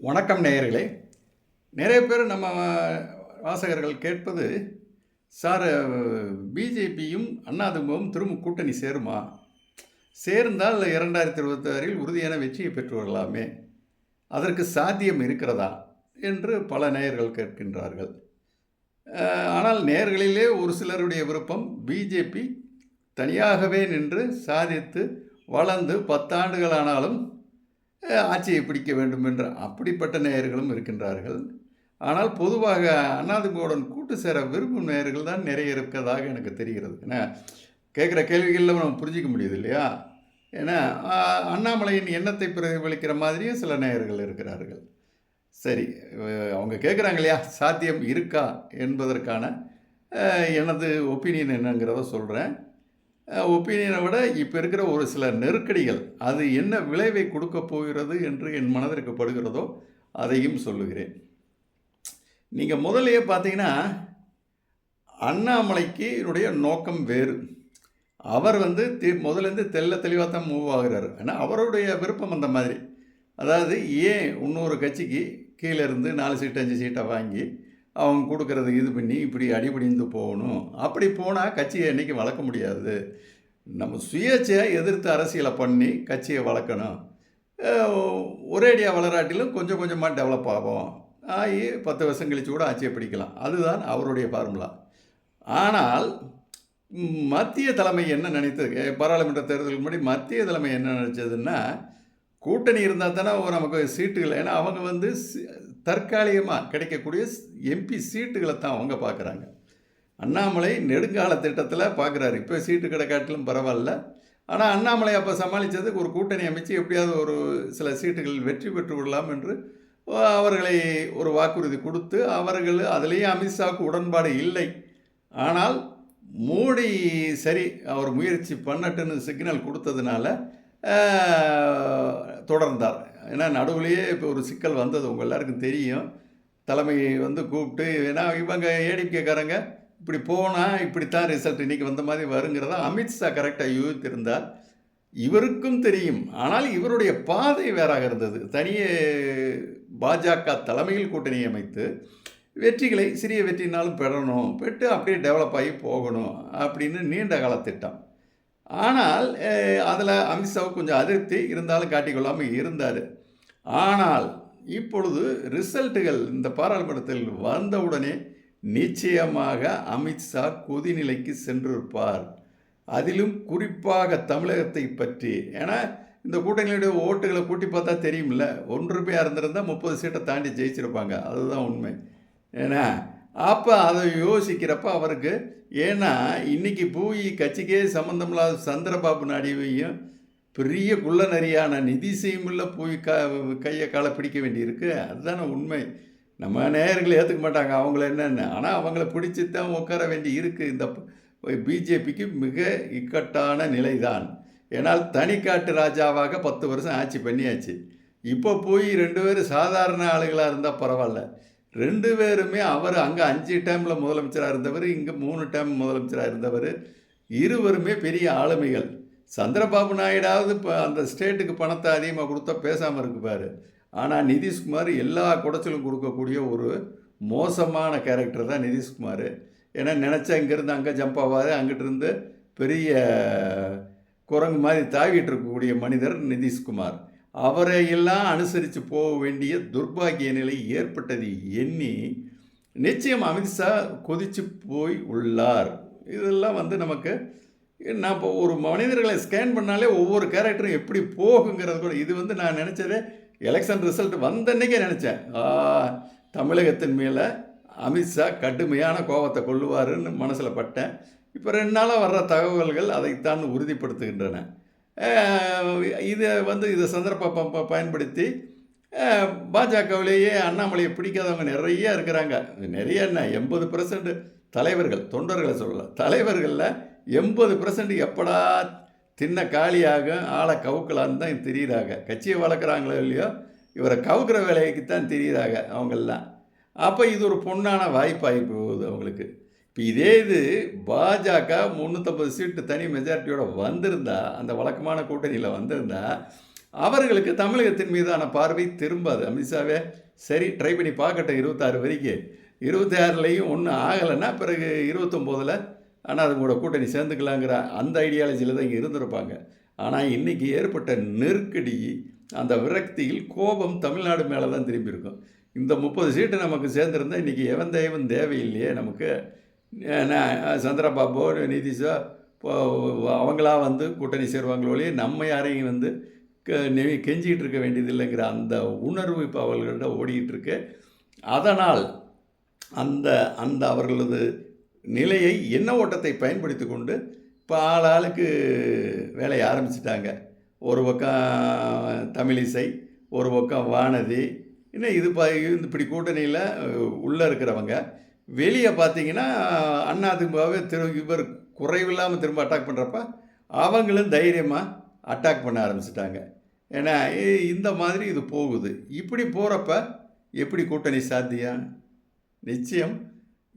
வணக்கம் நேயர்களே. நிறைய பேர் நம்ம வாசகர்கள் கேட்பது சார் பிஜேபியும் அண்ணாதிமுகவும் திரும்ப கூட்டணி சேருமா? சேர்ந்தால் இரண்டாயிரத்தி இருபத்தாறில் உறுதியான வெற்றியை பெற்று வரலாமே. அதற்கு சாத்தியம் இருக்கிறதா? என்று பல நேயர்கள் கேட்கின்றார்கள். ஆனால் நேயர்களிலே ஒரு சிலருடைய விருப்பம் பிஜேபி தனியாகவே நின்று சாதித்து வளர்ந்து பத்தாண்டுகளானாலும் ஆட்சியை பிடிக்க வேண்டும் என்ற அப்படிப்பட்ட நேயர்களும் இருக்கின்றார்கள். ஆனால் பொதுவாக அண்ணாதிமுகவுடன் கூட்டு சேர விரும்பும் நேயர்கள் தான் நிறைய இருக்கிறதாக எனக்கு தெரிகிறது. ஏன்னா கேட்குற கேள்விகளில் நம்ம புரிஞ்சிக்க முடியுது இல்லையா? ஏன்னா அண்ணாமலையின் எண்ணத்தை பிரதிபலிக்கிற மாதிரியே சில நேயர்கள் இருக்கிறார்கள். சரி அவங்க கேட்குறாங்க இல்லையா? சாத்தியம் இருக்கா என்பதற்கான எனது ஒப்பீனியன் என்னங்கிறத சொல்கிறேன் ஒப்பீனியனை விட இப்போ இருக்கிற ஒரு சில நெருக்கடிகள் அது என்ன விளைவை கொடுக்க போகிறது என்று என் மனதிற்கு படுகிறதோ அதையும் சொல்லுகிறேன். நீங்கள் முதலையே பார்த்தீங்கன்னா அண்ணாமலைக்கு என்னுடைய நோக்கம் வேறு. அவர் வந்து தி முதலேருந்து தெல்ல தெளிவாக தான் மூவ் ஆகுறாரு. ஆனால் அவருடைய விருப்பம் அந்த மாதிரி. அதாவது ஏன் இன்னொரு கட்சிக்கு கீழே இருந்து நாலு சீட்டு அஞ்சு சீட்டை வாங்கி அவங்க கொடுக்குறது இது பண்ணி இப்படி அடிபடிந்து போகணும். அப்படி போனால் கட்சியை என்றைக்கு வளர்க்க முடியாது. நம்ம சுயேட்சையை எதிர்த்து அரசியலை பண்ணி கட்சியை வளர்க்கணும். ஒரேடியாக வளராட்டிலும் கொஞ்சம் கொஞ்சமாக டெவலப் ஆகும். ஆகி பத்து வருஷம் கழிச்சு கூட ஆட்சியை பிடிக்கலாம். அதுதான் அவருடைய ஃபார்முலா ஆனால் மத்திய தலைமை என்ன நினைத்தது? பாராளுமன்ற தேர்தலுக்கு முன்னாடி மத்திய தலைமை என்ன நினச்சதுன்னா கூட்டணி இருந்தால் தானே நமக்கு சீட்டுகள் ஏன்னா அவங்க வந்து தற்காலிகமாக கிடைக்கக்கூடிய எம்பி சீட்டுகளை தான் அவங்க பார்க்குறாங்க. அண்ணாமலை நெடுங்கால திட்டத்தில் பார்க்குறாரு. இப்போ சீட்டு கிடைக்காட்டிலும் பரவாயில்ல. ஆனால் அண்ணாமலை அப்போ சமாளித்ததுக்கு ஒரு கூட்டணி அமைச்சு எப்படியாவது ஒரு சில சீட்டுகள் வெற்றி பெற்று விடலாம் என்று அவர்களை ஒரு வாக்குறுதி கொடுத்து அவர்கள் அதுலேயும் அமித்ஷாவுக்கு உடன்பாடு இல்லை. ஆனால் மோடி சரி அவர் முயற்சி பண்ணட்டுன்னு சிக்னல் கொடுத்ததுனால தொடர்ந்தார். ஏன்னா நடுவுலையே இப்போ ஒரு சிக்கல் வந்தது. உங்கள் எல்லாருக்கும் தெரியும். தலைமையை வந்து கூப்பிட்டு ஏன்னா இவங்க ஏடிபிகேக்காரங்க இப்படி போனால் இப்படித்தான் ரிசல்ட் இன்றைக்கி வந்த மாதிரி வருங்கிறத? அமித்ஷா கரெக்டாக யூகித்திருந்தார். இவருக்கும் தெரியும். ஆனால் இவருடைய பாதை வேறாக இருந்தது. தனியே பாஜக தலைமையில் கூட்டணி அமைத்து வெற்றிகளை சிறிய வெற்றினாலும் பெறணும். பெற்று அப்படியே டெவலப் ஆகி போகணும் அப்படின்னு நீண்ட கால திட்டம். ஆனால் அதில் அமித்ஷாவுக்கு கொஞ்சம் அதிருப்தி இருந்தாலும் காட்டிக்கொள்ளாமல் இருந்தார். ஆனால் இப்பொழுது ரிசல்ட்டுகள் இந்த பாராளுமன்றத்தில் வந்தவுடனே நிச்சயமாக அமித்ஷா கொதிநிலைக்கு சென்றிருப்பார். அதிலும் குறிப்பாக தமிழகத்தை பற்றி. ஏன்னா இந்த கூட்டணியுடைய ஓட்டுகளை கூட்டி பார்த்தா தெரியும்ல ஒன்று ரூபாய் இருந்திருந்தால் முப்பது சீட்டை தாண்டி ஜெயிச்சிருப்பாங்க. அதுதான் உண்மை. ஏன்னா அப்போ அதை யோசிக்கிறப்ப அவருக்கு ஏன்னா இன்னைக்கு போய் கட்சிக்கே சம்மந்தமில்லாத சந்திரபாபு நாயுடுவையும் பெரிய குள்ள நரியான நிதிசையுமுள்ள போய் க கையை காலை பிடிக்க வேண்டியிருக்கு. அதுதானே உண்மை. நம்ம நேயர்களை ஏற்றுக்க மாட்டாங்க. அவங்கள என்னென்னு. ஆனால் அவங்கள பிடிச்சி தான் உட்கார வேண்டி இருக்குது இந்த பிஜேபிக்கு மிக இக்கட்டான நிலைதான். ஏன்னால் தனிக்காட்டு ராஜாவாக பத்து வருஷம் ஆட்சி பண்ணியாச்சு. இப்போ போய் ரெண்டு பேரும் சாதாரண ஆளுகளாக இருந்தால் பரவாயில்ல. ரெண்டு பேருமே அவர் அங்கே அஞ்சு டைமில் முதலமைச்சராக இருந்தவர் இங்கே மூணு டைம் முதலமைச்சராக இருந்தவர். இருவருமே பெரிய ஆளுமைகள். சந்திரபாபு நாயுடாவது இப்போ அந்த ஸ்டேட்டுக்கு பணத்தை அதிகமாக கொடுத்தா பேசாமல் இருக்குப்பார் ஆனால் நிதிஷ்குமார் எல்லா குடைச்சலும் கொடுக்கக்கூடிய ஒரு மோசமான கேரக்டர் தான் நிதிஷ்குமார். ஏன்னா நினச்சா இங்கேருந்து அங்கே ஜம்ப் ஆவார் அங்கிட்டிருந்து பெரிய குரங்கு மாதிரி தாவிட்டு இருக்கக்கூடிய மனிதர் நிதிஷ்குமார். அவரை எல்லாம் அனுசரித்து போக வேண்டிய துர்பாகிய நிலை ஏற்பட்டது எண்ணி நிச்சயம் அமித்ஷா கொதிச்சு போய் உள்ளார். இதெல்லாம் வந்து நமக்கு நான் இப்போ ஒரு மனிதர்களை ஸ்கேன் பண்ணாலே ஒவ்வொரு கேரக்டரும் எப்படி போகுங்கிறது கூட இது வந்து நான் நினச்சதே எலெக்ஷன் ரிசல்ட் வந்தன்னைக்கே நினச்சேன். ஆ, தமிழகத்தின் மேலே அமித்ஷா கடுமையான கோபத்தை கொள்ளுவாருன்னு மனசில் பட்டேன். இப்போ ரெண்டு நாளாக வர்ற தகவல்கள் அதைத்தான் உறுதிப்படுத்துகின்றன. இதை வந்து இதை சந்தர்ப்ப ப- பயன்படுத்தி பாஜகவிலேயே அண்ணாமலையை பிடிக்காதவங்க நிறைய இருக்கிறாங்க. நிறைய என்ன? எண்பது பர்சன்ட் தலைவர்கள் தொண்டர்களை சொல்லலாம் தலைவர்களில் எண்பது பர்சன்ட் எப்படா தின்ன காலியாக ஆளை கவுக்கலான்னு தான் தெரியுறாங்க. கட்சியை வளர்க்குறாங்களோ இல்லையோ இவரை கவுக்கிற வேலைக்கு தான் தெரியுறாங்க அவங்கெல்லாம் அப்போ இது ஒரு பொண்ணான வாய்ப்பாகி போகுது அவங்களுக்கு. இப்போ இதே இது பாஜக முந்நூற்றம்பது சீட்டு தனி மெஜாரிட்டியோட வந்திருந்தா அந்த வழக்கமான கூட்டணியில் வந்திருந்தா அவர்களுக்கு தமிழகத்தின் மீதான பார்வை திரும்பாது. அமித்ஷாவே சரி ட்ரை பண்ணி பார்க்கட்டும் இருபத்தாறு வரைக்கும் இருபத்தி ஆறுலேயும் ஒன்றும் ஆகலைன்னா பிறகு இருபத்தொம்போதில் ஆனால் அது கூட கூட்டணி சேர்ந்துக்கலாங்கிற அந்த ஐடியாலஜியில் தான் இங்கே இருந்திருப்பாங்க. ஆனால் இன்றைக்கி ஏற்பட்ட நெருக்கடி அந்த விரக்தியில் கோபம் தமிழ்நாடு மேலே தான் திரும்பியிருக்கும் இந்த முப்பது சீட்டு நமக்கு சேர்ந்துருந்தா இன்றைக்கி எவன் தெய்வம் தேவையில்லையே நமக்கு. ஏன்னா, சந்திரபாபோ நிதிஷோ இப்போ அவங்களா வந்து கூட்டணி சேருவாங்களோ ஒழிய நம்ம யாரையும் வந்து கெஞ்சிக்கிட்டு இருக்க வேண்டியதில்லைங்கிற அந்த உணர்வு இப்போ அவர்கள்ட்ட ஓடிக்கிட்டுருக்கு அதனால் அந்த அந்த அவர்களது நிலையை என்ன ஓட்டத்தை பயன்படுத்தி கொண்டு இப்போ ஆள் ஆளுக்கு வேலையை ஆரம்பிச்சிட்டாங்க. ஒரு பக்கம் தமிழிசை ஒரு பக்கம் வானதி இன்னும் இது ப இது இப்படி கூட்டணியில் உள்ளே இருக்கிறவங்க. வெளியே பார்த்தீங்கன்னா அண்ணா திமுகவே திரு இவர் குறைவில்லாமல் திரும்ப அட்டாக் பண்ணுறப்ப அவங்களும் தைரியமாக அட்டாக் பண்ண ஆரம்பிச்சிட்டாங்க. ஏன்னா இந்த மாதிரி இது போகுது. இப்படி போகிறப்ப எப்படி கூட்டணி சாத்தியம் நிச்சயம்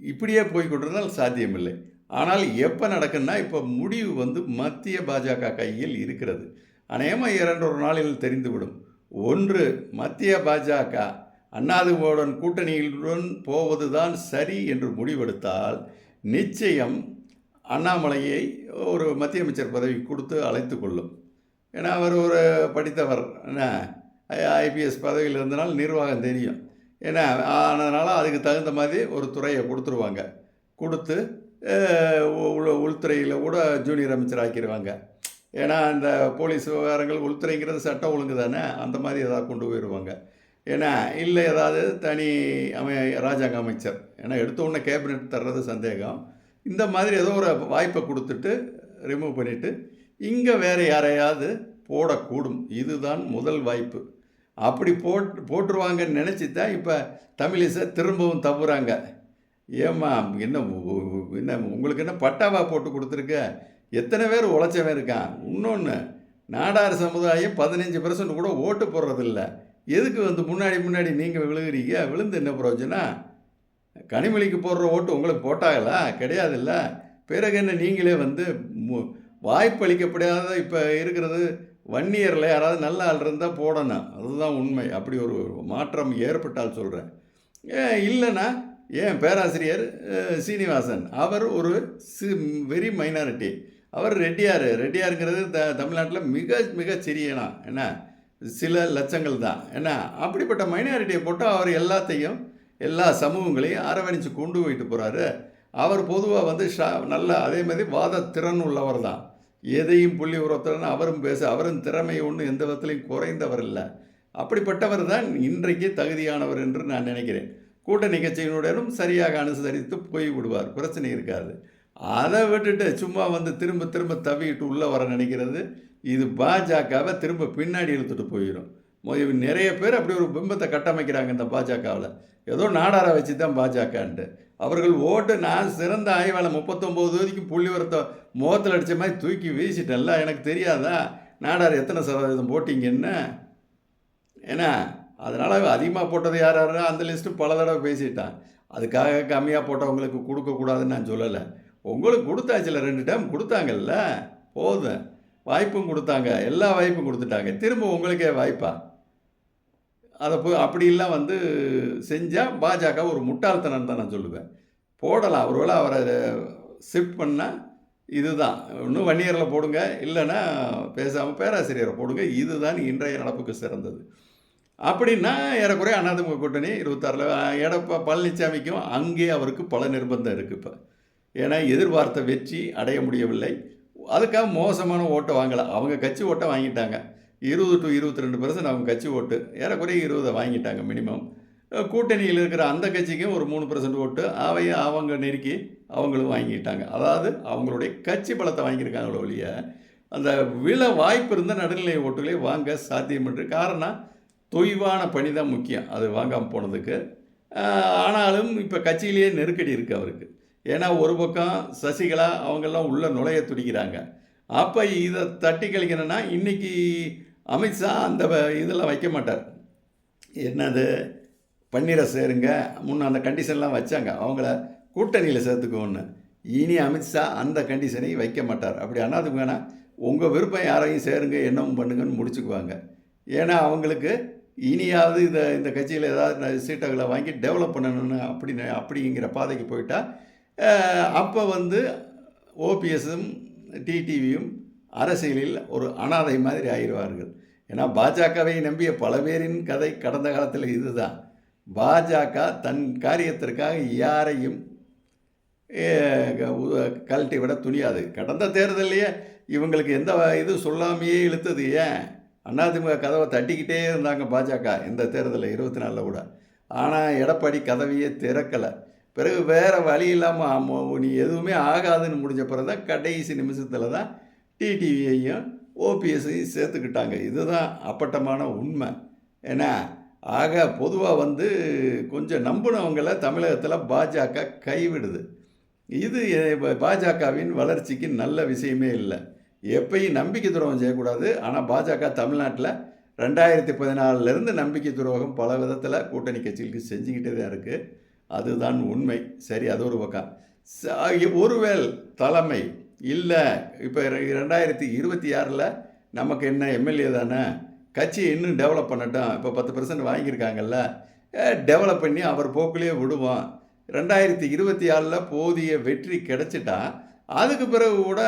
இப்படியே போய்கொண்டிருந்தால் சாத்தியமில்லை. ஆனால் எப்போ நடக்குன்னா இப்போ முடிவு வந்து மத்திய பாஜக கையில் இருக்கிறது. அநேகமாக இரண்டு ஒரு நாளில் தெரிந்துவிடும். ஒன்று மத்திய பாஜக அண்ணாதுவோடன் கூட்டணியுடன் போவதுதான் சரி என்று முடிவெடுத்தால் நிச்சயம் அண்ணாமலையை ஒரு மத்திய அமைச்சர் பதவி கொடுத்து அழைத்து கொள்ளும். ஏன்னா அவர் ஒரு படித்தவர். என்ன? ஐபிஎஸ் பதவியில் இருந்தனால் நிர்வாகம் தெரியும். ஏன்னா அதனால் அதுக்கு தகுந்த மாதிரி ஒரு துறையை கொடுத்துருவாங்க. கொடுத்து உள் உள்துறையில் கூட ஜூனியர் அமைச்சர் ஆக்கிடுவாங்க ஏன்னா இந்த போலீஸ் விவகாரங்கள் உள்துறைங்கிறது சட்டம் ஒழுங்கு தானே? அந்த மாதிரி ஏதாவது கொண்டு போயிடுவாங்க ஏன்னா இல்லை ஏதாவது தனி அமை ராஜாங்க அமைச்சர். ஏன்னா எடுத்த உடனே கேபினெட் தர்றது சந்தேகம். இந்த மாதிரி ஏதோ ஒரு வாய்ப்பை கொடுத்துட்டு ரிமூவ் பண்ணிவிட்டு இங்கே வேறு யாரையாவது போடக்கூடும். இதுதான் முதல் வாய்ப்பு. அப்படி போட் போட்டுருவாங்கன்னு நினச்சி தான் இப்போ தமிழிசை திரும்பவும் தப்புறாங்க ஏம்மா என்ன என்ன உங்களுக்கு என்ன பட்டாவா போட்டு கொடுத்துருக்க? எத்தனை பேர் உழைச்சவன் இருக்கான்? இன்னொன்று நாடார் சமுதாயம் பதினஞ்சு பர்சன்ட் கூட ஓட்டு போடுறதில்ல. எதுக்கு வந்து முன்னாடி முன்னாடி நீங்கள் விழுகிறீங்க? விழுந்து என்ன பிரயோஜனம்? கனிமொழிக்கு போடுற ஓட்டு உங்களுக்கு போட்டாங்களா? கிடையாதுல்ல. பிறகு என்ன நீங்களே வந்து மு- வாய்ப்பளிக்கப்படாத இப்போ இருக்கிறது வன்னியரில் யாராவது நல்ல ஆள் இருந்தால் போடணும். அதுதான் உண்மை. அப்படி ஒரு மாற்றம் ஏற்பட்டால் சொல்கிறேன் ஏன் இல்லைன்னா ஏன் பேராசிரியர் சீனிவாசன் அவர் ஒரு சி வெரி மைனாரிட்டி. அவர் ரெட்டியார். ரெட்டியாருங்கிறது த தமிழ்நாட்டில் மிக மிக சிறியனா என்ன? சில லட்சங்கள் தான். என்ன அப்படிப்பட்ட மைனாரிட்டியை போட்டு அவர் எல்லாத்தையும் எல்லா சமூகங்களையும் அரவணைச்சு கொண்டு போயிட்டு போகிறாரு அவர் பொதுவாக வந்து ஷா நல்ல அதே மாதிரி வாத திறன் உள்ளவர் தான். எதையும் புள்ளி உரத்துடன் அவரும் பேச அவரும் திறமை ஒன்றும் எந்த விதத்துலையும் குறைந்தவர் இல்லை. அப்படிப்பட்டவர் தான் இன்றைக்கு தகுதியானவர் என்று நான் நினைக்கிறேன். கூட்டணி கட்சியினுடனும் சரியாக அனுசரித்து போய் விடுவார். பிரச்சனை இருக்காது. அதை விட்டுட்டு சும்மா வந்து திரும்ப திரும்ப தவிட்டு உள்ளே வர நினைக்கிறது இது பாஜகவை திரும்ப பின்னாடி இழுத்துட்டு போயிடும் நிறைய பேர் அப்படி ஒரு பிம்பத்தை கட்டமைக்கிறாங்க இந்த பாஜகவில். ஏதோ நாடாரை வச்சு தான் பாஜகன்ட்டு. அவர்கள் ஓட்டு நான் சிறந்த ஆய்வாளர் முப்பத்தொம்போது தொகுதிக்கு புள்ளி வரத்தை முகத்தில் அடித்த மாதிரி தூக்கி வீசிட்டேன்ல எனக்கு தெரியாதா? நாடார் எத்தனை சதவீதம் போட்டிங்கன்னு? ஏன்னா அதனால் அதிகமாக போட்டது யார் யாரோ அந்த லிஸ்ட்டு பல தடவை பேசிட்டான். அதுக்காக கம்மியாக போட்டவங்களுக்கு கொடுக்கக்கூடாதுன்னு நான் சொல்லலை. உங்களுக்கு கொடுத்தாச்சுல ரெண்டு டைம் கொடுத்தாங்கல்ல போதும். வாய்ப்பும் கொடுத்தாங்க. எல்லா வாய்ப்பும் கொடுத்துட்டாங்க. திரும்ப உங்களுக்கே வாய்ப்பா? அதை போய் அப்படிலாம் வந்து செஞ்சால் பாஜக ஒரு முட்டாள்தனம் தான் நான் சொல்லுவேன். போடலாம். ஒருவேளை அவரை ஷிஃப்ட் பண்ணால் இதுதான். இன்னும் வன்னியரில் போடுங்க. இல்லைன்னா பேசாமல் பேராசிரியரை போடுங்க. இதுதான் இன்றைய நடப்புக்கு சிறந்தது. அப்படின்னா ஏறக்குறைய அண்ணாதிமுக கூட்டணி இருபத்தாறில் எடப்பா பழனிசாமிக்கும் அங்கே அவருக்கு பல நிர்பந்தம் இருக்குது இப்போ. ஏன்னா எதிர்பார்த்த வெற்றி அடைய முடியவில்லை. அதுக்காக மோசமான ஓட்டை வாங்கலை. அவங்க கட்சி ஓட்டை வாங்கிட்டாங்க. இருபது டு இருபத்தி ரெண்டு பர்சன்ட் அவங்க கட்சி ஓட்டு. ஏறக்குறைய இருபதை வாங்கிட்டாங்க மினிமம் கூட்டணியில் இருக்கிற அந்த கட்சிக்கும் ஒரு மூணு பர்சன்ட் ஓட்டு. அவையும் அவங்க நெருக்கி அவங்களும் வாங்கிட்டாங்க. அதாவது அவங்களுடைய கட்சி பலத்தை வாங்கியிருக்காங்களோ ஒழிய அந்த விழ வாய்ப்பு இருந்த நடுநிலை ஓட்டுகளை வாங்க சாத்தியம் என்று காரணம் தொய்வான பணி தான் முக்கியம். அது வாங்காமல் போனதுக்கு. ஆனாலும் இப்போ கட்சியிலேயே நெருக்கடி இருக்குது அவருக்கு. ஏன்னா ஒரு பக்கம் சசிகலா அவங்கெல்லாம் உள்ளே நுழைய துடிக்கிறாங்க. அப்போ இதை தட்டி கழிக்கணும்னா இன்றைக்கி அமித்ஷா அந்த வ- இதெல்லாம் வைக்க மாட்டார். என்னது? பன்னீரை சேருங்க முன்ன அந்த கண்டிஷன்லாம் வச்சாங்க. அவங்கள கூட்டணியில் சேர்த்துக்கோன்னு. இனி அமித்ஷா அந்த கண்டிஷனை வைக்க மாட்டார். அப்படி அண்ணாதுங்கன்னா உங்கள் விருப்பம் யாரையும் சேருங்க என்னவும் பண்ணுங்கன்னு முடிச்சுக்குவாங்க. ஏன்னா அவங்களுக்கு இனியாவது இந்த இந்த கட்சியில் ஏதாவது சீட்டுகளை வாங்கி டெவலப் பண்ணணும்னு அப்படின்னு அப்படிங்கிற பாதைக்கு போயிட்டால் அப்போ வந்து ஓபிஎஸும் டிடிவியும் அரசியலில் ஒரு அனாதை மாதிரி ஆயிடுவார்கள். ஏன்னா பாஜகவை நம்பிய பல பேரின் கதை கடந்த காலத்தில் இதுதான். பாஜக தன் காரியத்திற்காக யாரையும் கழட்டி விட துணியாது. கடந்த தேர்தலையே இவங்களுக்கு எந்த இது சொல்லாமையே இழுத்தது ஏன்? அதிமுக கதவை தட்டிக்கிட்டே இருந்தாங்க பாஜக இந்த தேர்தலில் இருபத்தி நாலில் கூட. ஆனால் எடப்பாடி கதவையே திறக்கலை. பிறகு வேறு வழி இல்லாமல் நீ எதுவுமே ஆகாதுன்னு முடிஞ்ச பிறகு தான் கடைசி நிமிஷத்தில் தான் டிடிவியையும் ஓபிஎஸ்ஸையும் சேர்த்துக்கிட்டாங்க. இதுதான் அப்பட்டமான உண்மை. ஏன்னா ஆக பொதுவாக வந்து கொஞ்சம் நம்பினவங்கள தமிழகத்தில் பாஜக கைவிடுது. இது பாஜகவின் வளர்ச்சிக்கு நல்ல விஷயமே இல்லை. எப்பயும் நம்பிக்கை துரோகம் செய்யக்கூடாது. ஆனால் பாஜக தமிழ்நாட்டில் ரெண்டாயிரத்தி பதினாலிருந்து நம்பிக்கை துரோகம் பல விதத்தில் கூட்டணி கட்சிகளுக்கு செஞ்சுக்கிட்டே தான் இருக்குது அதுதான் உண்மை. சரி அது ஒரு பக்கம். ச- ஒருவேள் தலைமை இல்லை இப்போ ரெண்டாயிரத்தி இருபத்தி ஆறில் நமக்கு என்ன எம்எல்ஏ தானே கட்சி இன்னும் டெவலப் பண்ணட்டும். இப்போ பத்து பர்சன்ட் வாங்கியிருக்காங்கல்ல டெவலப் பண்ணி அவர் போக்குலேயே விடுவோம். ரெண்டாயிரத்தி இருபத்தி ஆறில் போதிய வெற்றி கிடச்சிட்டா அதுக்கு பிறகு கூட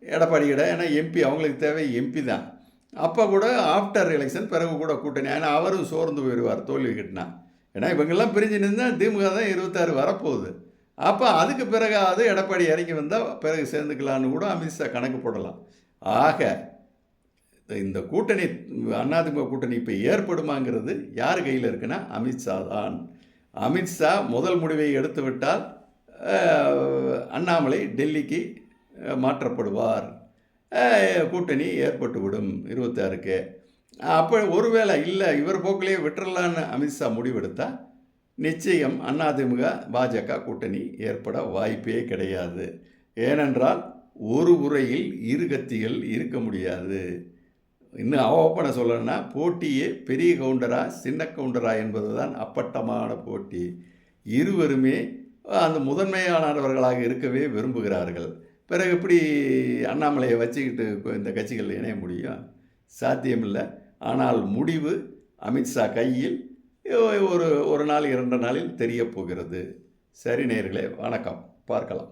எடப்பாடி கிட ஏன்னா எம்பி அவங்களுக்கு தேவை எம்பி தான். அப்போ கூட ஆஃப்டர் எலெக்ஷன் பிறகு கூட கூட்டணி ஏன்னா அவரும் சோர்ந்து போயிடுவார் தோல்வி கிட்டினா. ஏன்னா இவங்கெல்லாம் பிரிஞ்சு நின்றால் திமுக தான் இருபத்தாறு வரப்போகுது. அப்போ அதுக்கு பிறகாவது எடப்பாடி இறங்கி வந்தால் பிறகு சேர்ந்துக்கலான்னு கூட அமித்ஷா கணக்கு போடலாம். ஆக இந்த கூட்டணி அதிமுக கூட்டணி இப்போ ஏற்படுமாங்கிறது யார் கையில் இருக்குன்னா அமித்ஷா தான். அமித்ஷா முதல் முடிவை எடுத்து விட்டால் அண்ணாமலை டெல்லிக்கு மாற்றப்படுவார். கூட்டணி ஏற்பட்டுவிடும் இருபத்தாறுக்கு. அப்போ ஒருவேளை இல்லை இவர் போக்கிலேயே விட்டுறலான்னு அமித்ஷா முடிவெடுத்தால் நிச்சயம் அதிமுக பாஜக கூட்டணி ஏற்பட வாய்ப்பே கிடையாது. ஏனென்றால் ஒரு உரையில் இரு கத்திகள் இருக்க முடியாது. இன்னும் அவப்பனை சொல்லணும்னா போட்டியே பெரிய கவுண்டரா சின்ன கவுண்டரா என்பது தான் அப்பட்டமான போட்டி. இருவருமே அந்த முதன்மையானவர்களாக இருக்கவே விரும்புகிறார்கள். பிறகு எப்படி அண்ணாமலையை வச்சுக்கிட்டு இந்த கட்சிகள் இணைய முடியும்? சாத்தியமில்லை. ஆனால் முடிவு அமித்ஷா கையில் ஒரு ஒரு நாள் இரண்டு நாளில் தெரிய போகிறது. சரி நேர்களே வணக்கம். பார்க்கலாம்.